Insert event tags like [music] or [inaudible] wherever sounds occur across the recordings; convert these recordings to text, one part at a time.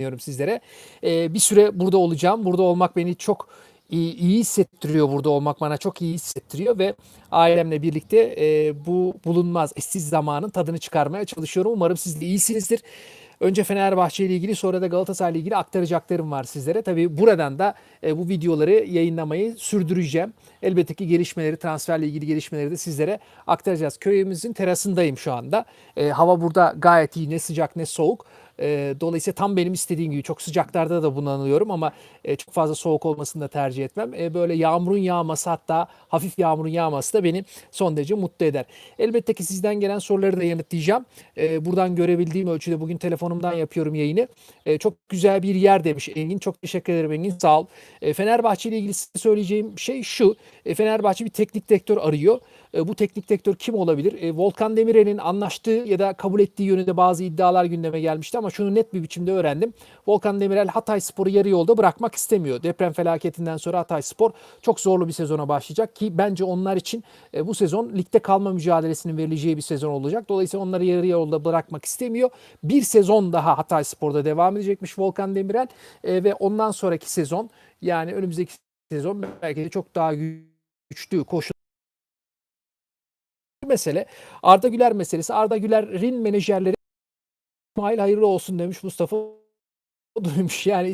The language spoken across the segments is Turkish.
sunuyorum sizlere. E, bir süre burada olacağım. Burada olmak beni çok iyi, iyi hissettiriyor burada olmak bana çok iyi hissettiriyor ve ailemle birlikte e, bu bulunmaz eşsiz zamanın tadını çıkarmaya çalışıyorum. Umarım siz de iyisinizdir. Önce Fenerbahçe ile ilgili sonra da Galatasaray ile ilgili aktaracaklarım var sizlere. Tabii buradan da e, bu videoları yayınlamayı sürdüreceğim. Elbette ki gelişmeleri, transferle ilgili gelişmeleri de sizlere aktaracağız. Köyümüzün terasındayım şu anda. E, hava burada gayet iyi, ne sıcak ne soğuk. E, dolayısıyla tam benim istediğim gibi çok sıcaklarda da bunalıyorum ama e, çok fazla soğuk olmasını da tercih etmem. E, böyle yağmurun yağması hatta hafif yağmurun yağması da beni son derece mutlu eder. Elbette ki sizden gelen soruları da yanıtlayacağım. E, buradan görebildiğim ölçüde bugün telefonumdan yapıyorum yayını. E, çok güzel bir yer demiş Engin. Çok teşekkür ederim Engin. Sağ ol. E, Fenerbahçe ile ilgili size söyleyeceğim şey şu. E, Fenerbahçe bir teknik direktör arıyor. E, bu teknik direktör kim olabilir? E, Volkan Demirel'in anlaştığı ya da kabul ettiği yönünde bazı iddialar gündeme gelmişti ama şunu net bir biçimde öğrendim. Volkan Demirel Hatay Spor'u yarı yolda bırakmak istemiyor. Deprem felaketinden sonra Hatay Spor çok zorlu bir sezona başlayacak ki bence onlar için e, bu sezon ligde kalma mücadelesinin verileceği bir sezon olacak. Dolayısıyla onları yarı yolda bırakmak istemiyor. Bir sezon daha Hatay Spor'da devam edecekmiş Volkan Demirel ve ondan sonraki sezon yani önümüzdeki sezon belki de çok daha güçlü koşul mesele Arda Güler meselesi. Arda Güler'in menajerleri İsmail hayırlı olsun demiş Mustafa duymuş. Yani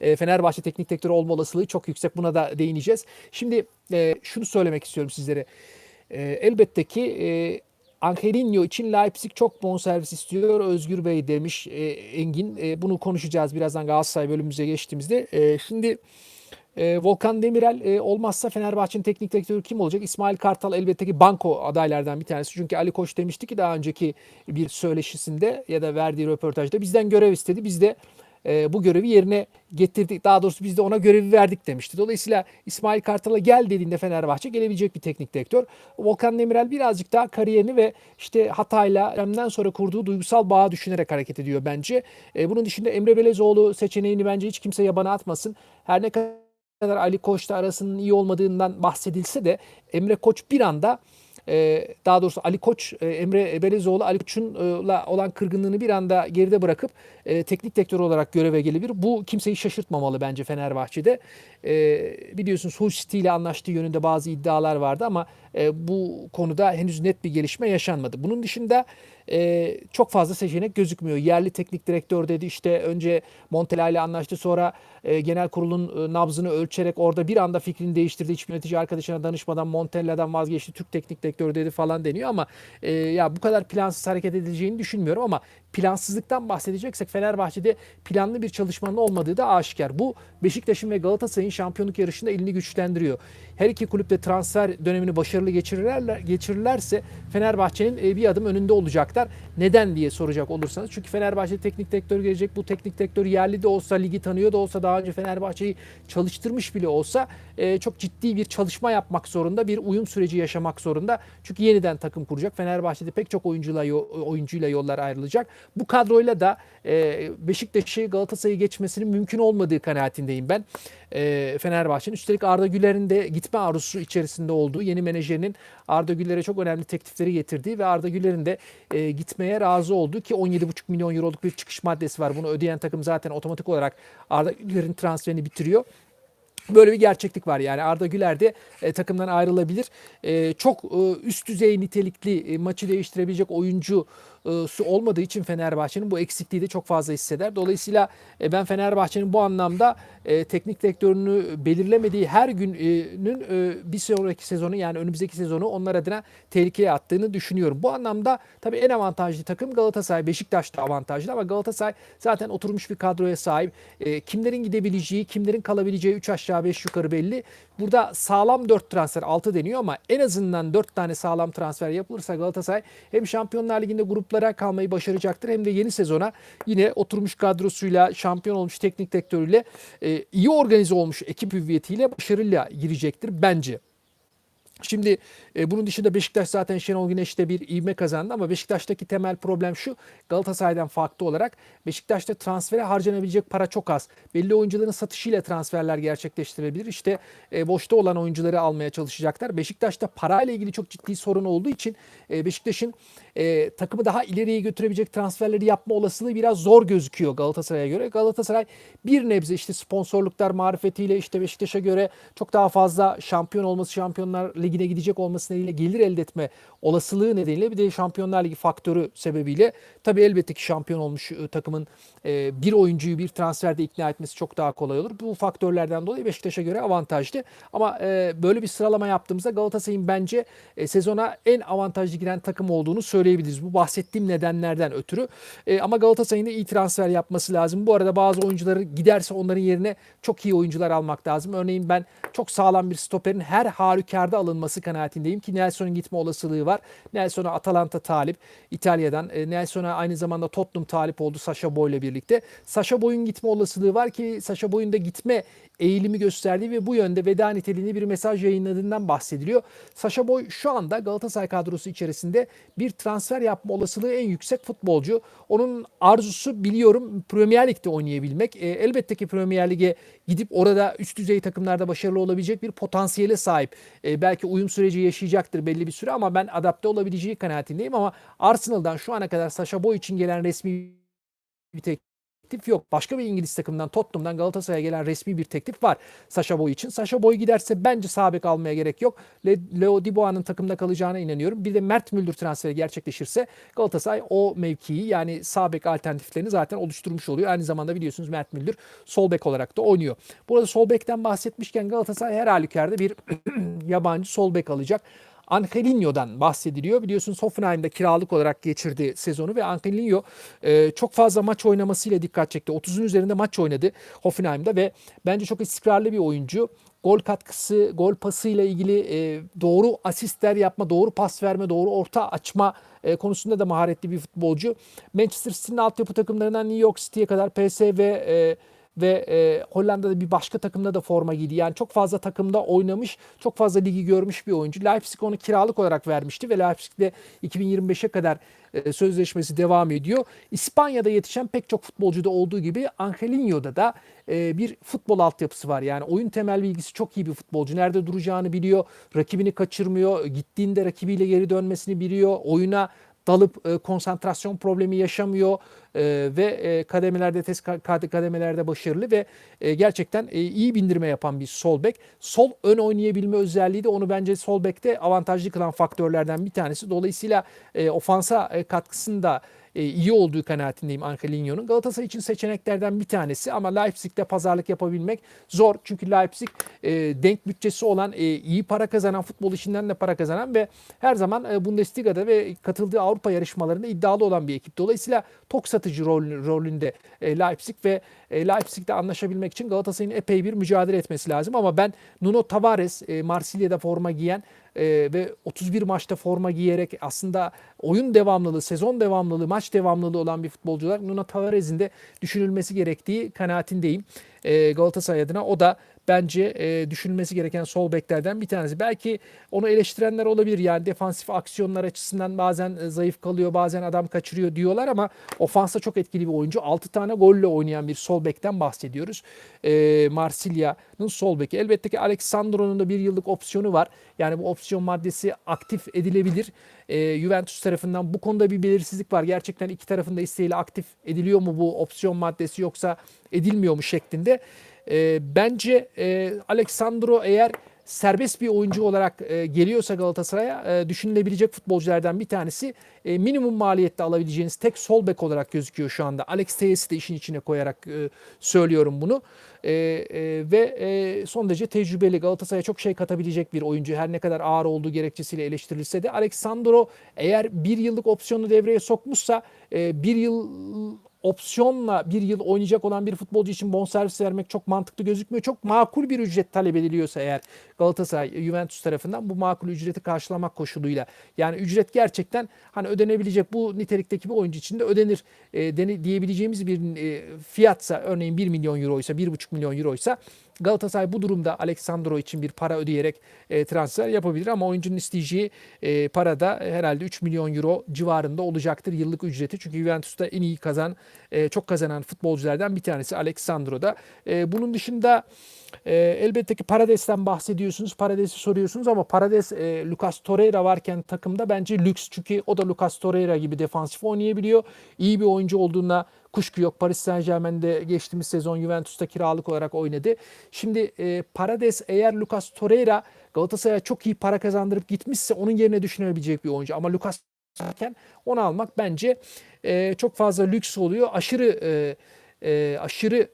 e, Fenerbahçe teknik direktörü olma olasılığı çok yüksek. Buna da değineceğiz. Şimdi e, şunu söylemek istiyorum sizlere. E, elbette ki Angelinho için Leipzig çok bonservis istiyor. Özgür Bey demiş Engin. Bunu konuşacağız birazdan Galatasaray bölümümüze geçtiğimizde. Şimdi e, Volkan Demirel e, olmazsa Fenerbahçe'nin teknik direktörü kim olacak? İsmail Kartal elbette ki banko adaylardan bir tanesi. Çünkü Ali Koç demişti ki daha önceki bir söyleşisinde ya da verdiği röportajda bizden görev istedi. Biz de e, bu görevi yerine getirdik. Daha doğrusu biz de ona görevi verdik demişti. Dolayısıyla İsmail Kartal'a gel dediğinde Fenerbahçe gelebilecek bir teknik direktör. Volkan Demirel birazcık daha kariyerini ve işte Hatay'la Rem'den sonra kurduğu duygusal bağı düşünerek hareket ediyor bence. E, bunun dışında Emre Belezoğlu seçeneğini bence hiç kimse yabana atmasın. Her ne kadar Ali Koç'la arasının iyi olmadığından bahsedilse de Emre Koç bir anda e, daha doğrusu Ali Koç, e, Emre Belezoğlu Ali Koç'unla olan kırgınlığını bir anda geride bırakıp e, teknik direktör olarak göreve gelebilir. Bu kimseyi şaşırtmamalı bence Fenerbahçe'de. Biliyorsunuz Hull City ile anlaştığı yönünde bazı iddialar vardı ama bu konuda henüz net bir gelişme yaşanmadı. Bunun dışında e, çok fazla seçenek gözükmüyor. Yerli teknik direktör dedi işte önce Montella ile anlaştı sonra e, genel kurulun e, nabzını ölçerek orada bir anda fikrini değiştirdi. Hiçbir yönetici arkadaşına danışmadan Montella'dan vazgeçti. Türk teknik direktörü dedi falan deniyor ama e, ya bu kadar plansız hareket edileceğini düşünmüyorum ama plansızlıktan bahsedeceksek Fenerbahçe'de planlı bir çalışmanın olmadığı da aşikar. Bu Beşiktaş'ın ve Galatasaray'ın şampiyonluk yarışında elini güçlendiriyor. Her iki kulüp de transfer dönemini başarılı geçirirler, geçirirlerse Fenerbahçe'nin e, bir adım önünde olacaklar. Neden diye soracak olursanız. Çünkü Fenerbahçe teknik direktör gelecek. Bu teknik direktör yerli de olsa, ligi tanıyor da olsa, daha önce Fenerbahçe'yi çalıştırmış bile olsa e, çok ciddi bir çalışma yapmak zorunda, bir uyum süreci yaşamak zorunda. Çünkü yeniden takım kuracak. Fenerbahçe'de pek çok oyuncuyla, oyuncuyla yollar ayrılacak. Bu kadroyla da e, Beşiktaş'ı Galatasaray'ı geçmesinin mümkün olmadığı kanaatindeyim ben. E, Fenerbahçe'nin. Üstelik Arda Güler'in de gitme arzusu içerisinde olduğu yeni menajerinin Arda Güler'e çok önemli teklifleri getirdiği ve Arda Güler'in de e, gitmeye razı olduğu ki 17,5 milyon euroluk bir çıkış maddesi var. Bunu ödeyen takım zaten otomatik olarak Arda Güler'in transferini bitiriyor. Böyle bir gerçeklik var yani Arda Güler de e, takımdan ayrılabilir. E, çok e, üst düzey nitelikli e, maçı değiştirebilecek oyuncu su olmadığı için Fenerbahçe'nin bu eksikliği de çok fazla hisseder. Dolayısıyla e, ben Fenerbahçe'nin bu anlamda e, teknik direktörünü belirlemediği her günün e, bir sonraki sezonu yani önümüzdeki sezonu onlar adına tehlikeye attığını düşünüyorum. Bu anlamda tabii en avantajlı takım Galatasaray. Beşiktaş da avantajlı ama Galatasaray zaten oturmuş bir kadroya sahip. Kimlerin gidebileceği, kimlerin kalabileceği 3 aşağı 5 yukarı belli. Burada sağlam 4 transfer 6 deniyor ama en azından 4 tane sağlam transfer yapılırsa Galatasaray hem Şampiyonlar Ligi'nde gruplara kalmayı başaracaktır hem de yeni sezona yine oturmuş kadrosuyla şampiyon olmuş teknik direktörüyle e, iyi organize olmuş ekip hüviyetiyle başarıyla girecektir bence. Şimdi e, bunun dışında Beşiktaş zaten Şenol Güneş'te bir ivme kazandı ama Beşiktaş'taki temel problem şu. Galatasaray'dan farklı olarak Beşiktaş'ta transfere harcanabilecek para çok az. Belli oyuncuların satışıyla transferler gerçekleştirilebilir. İşte e, boşta olan oyuncuları almaya çalışacaklar. Beşiktaş'ta parayla ilgili çok ciddi sorun olduğu için e, Beşiktaş'ın e, takımı daha ileriye götürebilecek transferleri yapma olasılığı biraz zor gözüküyor Galatasaray'a göre. Galatasaray bir nebze işte sponsorluklar marifetiyle işte Beşiktaş'a göre çok daha fazla şampiyon olması, Şampiyonlar Ligi'ne gidecek olması nedeniyle gelir elde etme olasılığı nedeniyle bir de Şampiyonlar Ligi faktörü sebebiyle tabii elbette ki şampiyon olmuş e, takımın e, bir oyuncuyu bir transferde ikna etmesi çok daha kolay olur. Bu faktörlerden dolayı Beşiktaş'a göre avantajlı. Ama e, böyle bir sıralama yaptığımızda Galatasaray'ın bence e, sezona en avantajlı giren takım olduğunu söyleyebiliriz. Bu bahsettiğim nedenlerden ötürü. E, ama Galatasaray'ın da iyi transfer yapması lazım. Bu arada bazı oyuncuları giderse onların yerine çok iyi oyuncular almak lazım. Örneğin ben çok sağlam bir stoperin her halükarda alınması kanaatindeyim ki Nelson'un gitme olasılığı var. Nelson'a Atalanta talip İtalya'dan. E, Nelson'a aynı zamanda Tottenham talip oldu Sasha Boy ile birlikte. Sasha Boy'un gitme olasılığı var ki Sasha Boy'un da gitme eğilimi gösterdiği ve bu yönde veda niteliğinde bir mesaj yayınladığından bahsediliyor. Sasha Boy şu anda Galatasaray kadrosu içerisinde bir transfer yapma olasılığı en yüksek futbolcu. Onun arzusu biliyorum Premier Lig'de oynayabilmek. E, elbette ki Premier Lig'e gidip orada üst düzey takımlarda başarılı olabilecek bir potansiyele sahip. E, belki uyum süreci yaşayacaktır belli bir süre ama ben adapte olabileceği kanaatindeyim ama Arsenal'dan şu ana kadar Sasha Boy için gelen resmi bir teklif yok. Başka bir İngiliz takımından Tottenham'dan Galatasaray'a gelen resmi bir teklif var Sasha Boy için. Sasha Boy giderse bence sağ bek almaya gerek yok. Le Leo Dubois'ın takımda kalacağına inanıyorum. Bir de Mert Müldür transferi gerçekleşirse Galatasaray o mevkiyi yani sağ bek alternatiflerini zaten oluşturmuş oluyor. Aynı zamanda biliyorsunuz Mert Müldür sol bek olarak da oynuyor. Burada sol bekten bahsetmişken Galatasaray her halükarda bir [clears throat] yabancı sol bek alacak. Angelinho'dan bahsediliyor. Biliyorsunuz Hoffenheim'de kiralık olarak geçirdi sezonu ve Angelinho e, çok fazla maç oynamasıyla dikkat çekti. 30'un üzerinde maç oynadı Hoffenheim'de ve bence çok istikrarlı bir oyuncu. Gol katkısı, gol pasıyla ilgili e, doğru asistler yapma, doğru pas verme, doğru orta açma e, konusunda da maharetli bir futbolcu. Manchester City'nin altyapı takımlarından New York City'ye kadar PSV e, ve e, Hollanda'da bir başka takımda da forma giydi. Yani çok fazla takımda oynamış, çok fazla ligi görmüş bir oyuncu. Leipzig onu kiralık olarak vermişti ve Leipzig'de 2025'e kadar e, sözleşmesi devam ediyor. İspanya'da yetişen pek çok futbolcuda olduğu gibi Angelinho'da da e, bir futbol altyapısı var. Yani oyun temel bilgisi çok iyi bir futbolcu. Nerede duracağını biliyor, rakibini kaçırmıyor, gittiğinde rakibiyle geri dönmesini biliyor, oyuna dalıp e, konsantrasyon problemi yaşamıyor e, ve e, kademelerde test kademelerde başarılı ve e, gerçekten e, iyi bindirme yapan bir sol bek. Sol ön oynayabilme özelliği de onu bence sol bekte avantajlı kılan faktörlerden bir tanesi. Dolayısıyla e, ofansa e, katkısında e, iyi olduğu kanaatindeyim Angelinho'nun. Galatasaray için seçeneklerden bir tanesi ama Leipzig'te pazarlık yapabilmek zor. Çünkü Leipzig e, denk bütçesi olan, e, iyi para kazanan, futbol işinden de para kazanan ve her zaman e, Bundesliga'da ve katıldığı Avrupa yarışmalarında iddialı olan bir ekip. Dolayısıyla tok satıcı rol, rolünde Leipzig ve e, Leipzig'te anlaşabilmek için Galatasaray'ın epey bir mücadele etmesi lazım. Ama ben Nuno Tavares, Marsilya'da forma giyen e, ve 31 maçta forma giyerek aslında oyun devamlılığı, sezon devamlılığı, maç devamlılığı olan bir futbolcu olarak Nuno Tavares'in de düşünülmesi gerektiği kanaatindeyim. E, Galatasaray adına o da bence e, düşünülmesi gereken sol beklerden bir tanesi. Belki onu eleştirenler olabilir yani defansif aksiyonlar açısından bazen e, zayıf kalıyor, bazen adam kaçırıyor diyorlar ama ofansa çok etkili bir oyuncu. 6 tane golle oynayan bir sol bekten bahsediyoruz. E, Marsilya'nın sol beki. Elbette ki Alexandro'nun da bir yıllık opsiyonu var. Yani bu opsiyon maddesi aktif edilebilir. E, Juventus tarafından bu konuda bir belirsizlik var. Gerçekten iki tarafında isteğiyle aktif ediliyor mu bu opsiyon maddesi yoksa edilmiyor mu şeklinde. E, bence e, Alexandro eğer serbest bir oyuncu olarak e, geliyorsa Galatasaray'a e, düşünülebilecek futbolculardan bir tanesi. E, minimum maliyette alabileceğiniz tek sol bek olarak gözüküyor şu anda. Alex Teyes'i de işin içine koyarak e, söylüyorum bunu. E, e, ve e, son derece tecrübeli Galatasaray'a çok şey katabilecek bir oyuncu. Her ne kadar ağır olduğu gerekçesiyle eleştirilse de Alexandro eğer bir yıllık opsiyonu devreye sokmuşsa e, bir yıl opsiyonla bir yıl oynayacak olan bir futbolcu için bonservis vermek çok mantıklı gözükmüyor. Çok makul bir ücret talep ediliyorsa eğer Galatasaray, Juventus tarafından bu makul ücreti karşılamak koşuluyla. Yani ücret gerçekten hani ödenebilecek bu nitelikteki bir oyuncu için de ödenir e, diyebileceğimiz bir e, fiyatsa örneğin 1 milyon euroysa 1,5 milyon euroysa Galatasaray bu durumda Aleksandro için bir para ödeyerek e, transfer yapabilir ama oyuncunun isteyeceği e, para da herhalde 3 milyon euro civarında olacaktır yıllık ücreti. Çünkü Juventus'ta en iyi kazan, e, çok kazanan futbolculardan bir tanesi Aleksandro da. E, bunun dışında e, elbette ki Parades'ten bahsediyorsunuz. Parades'i soruyorsunuz ama Parades e, Lucas Torreira varken takımda bence lüks. Çünkü o da Lucas Torreira gibi defansif oynayabiliyor. İyi bir oyuncu olduğuna kuşku yok. Paris Saint Germain'de geçtiğimiz sezon Juventus'ta kiralık olarak oynadı. Şimdi e, Parades eğer Lucas Torreira Galatasaray'a çok iyi para kazandırıp gitmişse onun yerine düşünebilecek bir oyuncu. Ama Lucas varken onu almak bence e, çok fazla lüks oluyor. Aşırı e, e, aşırı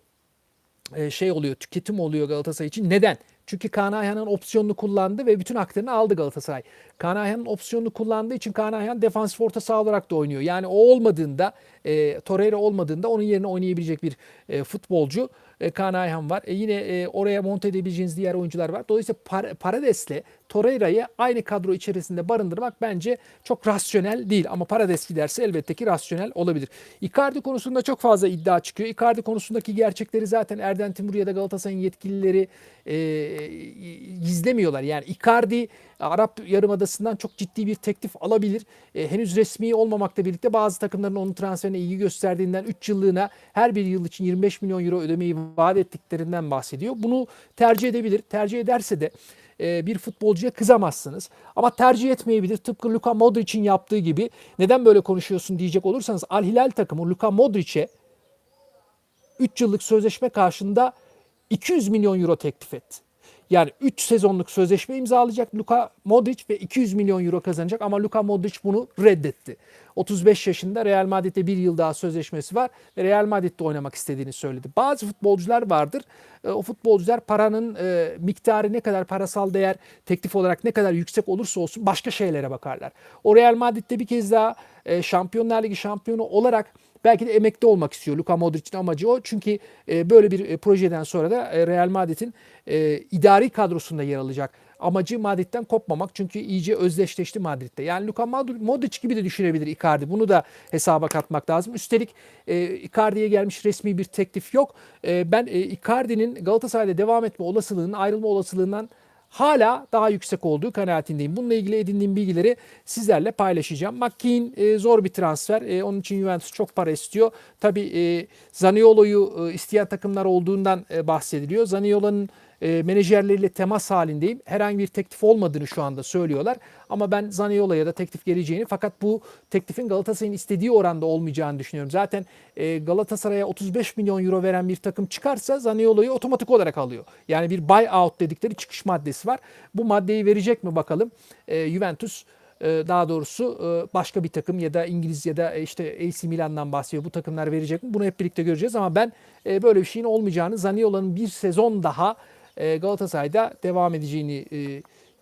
e, şey oluyor, tüketim oluyor Galatasaray için. Neden? Çünkü Kaan Ayhan'ın opsiyonunu kullandı ve bütün haklarını aldı Galatasaray. Kaan Ayhan'ın opsiyonunu kullandığı için Kaan Ayhan defansif orta saha olarak da oynuyor. Yani o olmadığında, e, Torreira olmadığında onun yerine oynayabilecek bir e, futbolcu e, Kaan Ayhan var. E, yine e, oraya monte edebileceğiniz diğer oyuncular var. Dolayısıyla Par Parades'le Torreira'yı aynı kadro içerisinde barındırmak bence çok rasyonel değil. Ama Parades giderse elbette ki rasyonel olabilir. Icardi konusunda çok fazla iddia çıkıyor. Icardi konusundaki gerçekleri zaten Erden Timur ya da Galatasaray'ın yetkilileri e, gizlemiyorlar. Yani Icardi Arap Yarımadası'ndan çok ciddi bir teklif alabilir. E, henüz resmi olmamakla birlikte bazı takımların onun transferine ilgi gösterdiğinden 3 yıllığına her bir yıl için 25 milyon euro ödemeyi vaat ettiklerinden bahsediyor. Bunu tercih edebilir. Tercih ederse de e, bir futbolcuya kızamazsınız. Ama tercih etmeyebilir. Tıpkı Luka Modric'in yaptığı gibi. Neden böyle konuşuyorsun diyecek olursanız Al Hilal takımı Luka Modric'e 3 yıllık sözleşme karşında 200 milyon euro teklif etti. Yani 3 sezonluk sözleşme imzalayacak Luka Modric ve 200 milyon euro kazanacak ama Luka Modric bunu reddetti. 35 yaşında Real Madrid'de bir yıl daha sözleşmesi var ve Real Madrid'de oynamak istediğini söyledi. Bazı futbolcular vardır. E, o futbolcular paranın e, miktarı ne kadar parasal değer teklif olarak ne kadar yüksek olursa olsun başka şeylere bakarlar. O Real Madrid'de bir kez daha e, Şampiyonlar Ligi şampiyonu olarak Belki de emekli olmak istiyor. Luka Modric'in amacı o. Çünkü e, böyle bir e, projeden sonra da e, Real Madrid'in idari kadrosunda yer alacak. Amacı Madrid'den kopmamak. Çünkü iyice özdeşleşti Madrid'de. Yani Luka Modric gibi de düşünebilir Icardi. Bunu da hesaba katmak lazım. Üstelik Icardi'ye gelmiş resmi bir teklif yok. Ben Icardi'nin Galatasaray'da devam etme olasılığının ayrılma olasılığından hala daha yüksek olduğu kanaatindeyim. Bununla ilgili edindiğim bilgileri sizlerle paylaşacağım. McKean e, zor bir transfer. E, onun için Juventus çok para istiyor. Tabi e, Zaniolo'yu e, isteyen takımlar olduğundan e, bahsediliyor. Zaniolo'nun e, menajerleriyle temas halindeyim. Herhangi bir teklif olmadığını şu anda söylüyorlar. Ama ben Zaniolo'ya da teklif geleceğini fakat bu teklifin Galatasaray'ın istediği oranda olmayacağını düşünüyorum. Zaten e, Galatasaray'a 35 milyon euro veren bir takım çıkarsa Zaniolo'yu otomatik olarak alıyor. Yani bir buyout dedikleri çıkış maddesi var. Bu maddeyi verecek mi bakalım. E, Juventus e, daha doğrusu e, başka bir takım ya da İngiliz ya da e, işte AC Milan'dan bahsediyor. Bu takımlar verecek mi? Bunu hep birlikte göreceğiz ama ben böyle bir şeyin olmayacağını, Zaniolo'nun bir sezon daha Galatasaray'da devam edeceğini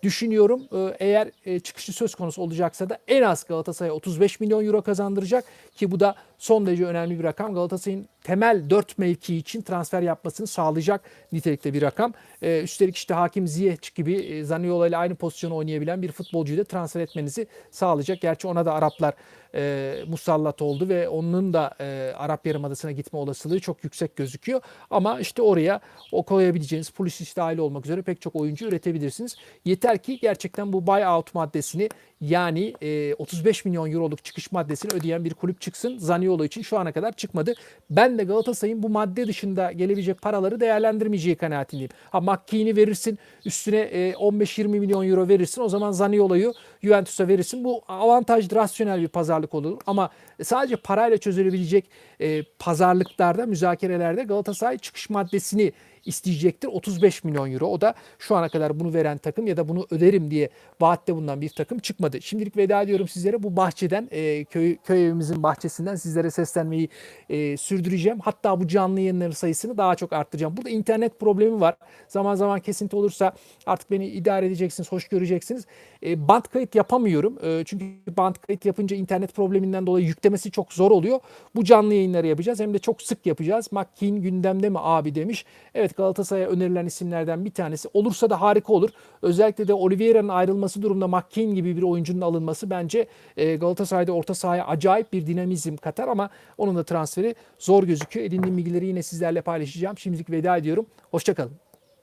düşünüyorum. Eğer çıkışı söz konusu olacaksa da en az Galatasaray 35 milyon euro kazandıracak ki bu da son derece önemli bir rakam. Galatasaray'ın temel 4 mevki için transfer yapmasını sağlayacak nitelikte bir rakam. Ee, üstelik işte Hakim Ziyech gibi e, Zaniola ile aynı pozisyonu oynayabilen bir futbolcuyu da transfer etmenizi sağlayacak. Gerçi ona da Araplar e, musallat oldu ve onun da e, Arap Yarımadası'na gitme olasılığı çok yüksek gözüküyor. Ama işte oraya o koyabileceğiniz Pulisic dahil olmak üzere pek çok oyuncu üretebilirsiniz. Yeter ki gerçekten bu buyout maddesini yani e, 35 milyon euroluk çıkış maddesini ödeyen bir kulüp çıksın. Zaniolo için şu ana kadar çıkmadı. Ben de Galatasaray'ın bu madde dışında gelebilecek paraları değerlendirmeyeceği kanaatindeyim. Ha McKean'i verirsin üstüne e, 15-20 milyon euro verirsin. O zaman Zaniolo'yu Juventus'a verirsin. Bu avantajlı, rasyonel bir pazarlık olur. Ama sadece parayla çözülebilecek e, pazarlıklarda, müzakerelerde Galatasaray çıkış maddesini isteyecektir. 35 milyon euro. O da şu ana kadar bunu veren takım ya da bunu öderim diye vaatte bulunan bir takım çıkmadı. Şimdilik veda ediyorum sizlere. Bu bahçeden, e, köy, köy evimizin bahçesinden sizlere seslenmeyi e, sürdüreceğim. Hatta bu canlı yayınların sayısını daha çok arttıracağım. Burada internet problemi var. Zaman zaman kesinti olursa artık beni idare edeceksiniz, hoş göreceksiniz. E, band kayıt yapamıyorum. E, çünkü band kayıt yapınca internet probleminden dolayı yüklemesi çok zor oluyor. Bu canlı yayınları yapacağız. Hem de çok sık yapacağız. McKean gündemde mi abi demiş. Evet Galatasaray'a önerilen isimlerden bir tanesi. Olursa da harika olur. Özellikle de Oliveira'nın ayrılması durumunda McKean gibi bir oyuncunun alınması bence e, Galatasaray'da orta sahaya acayip bir dinamizm katar ama onun da transferi zor gözüküyor. Edindiğim bilgileri yine sizlerle paylaşacağım. Şimdilik veda ediyorum. Hoşçakalın.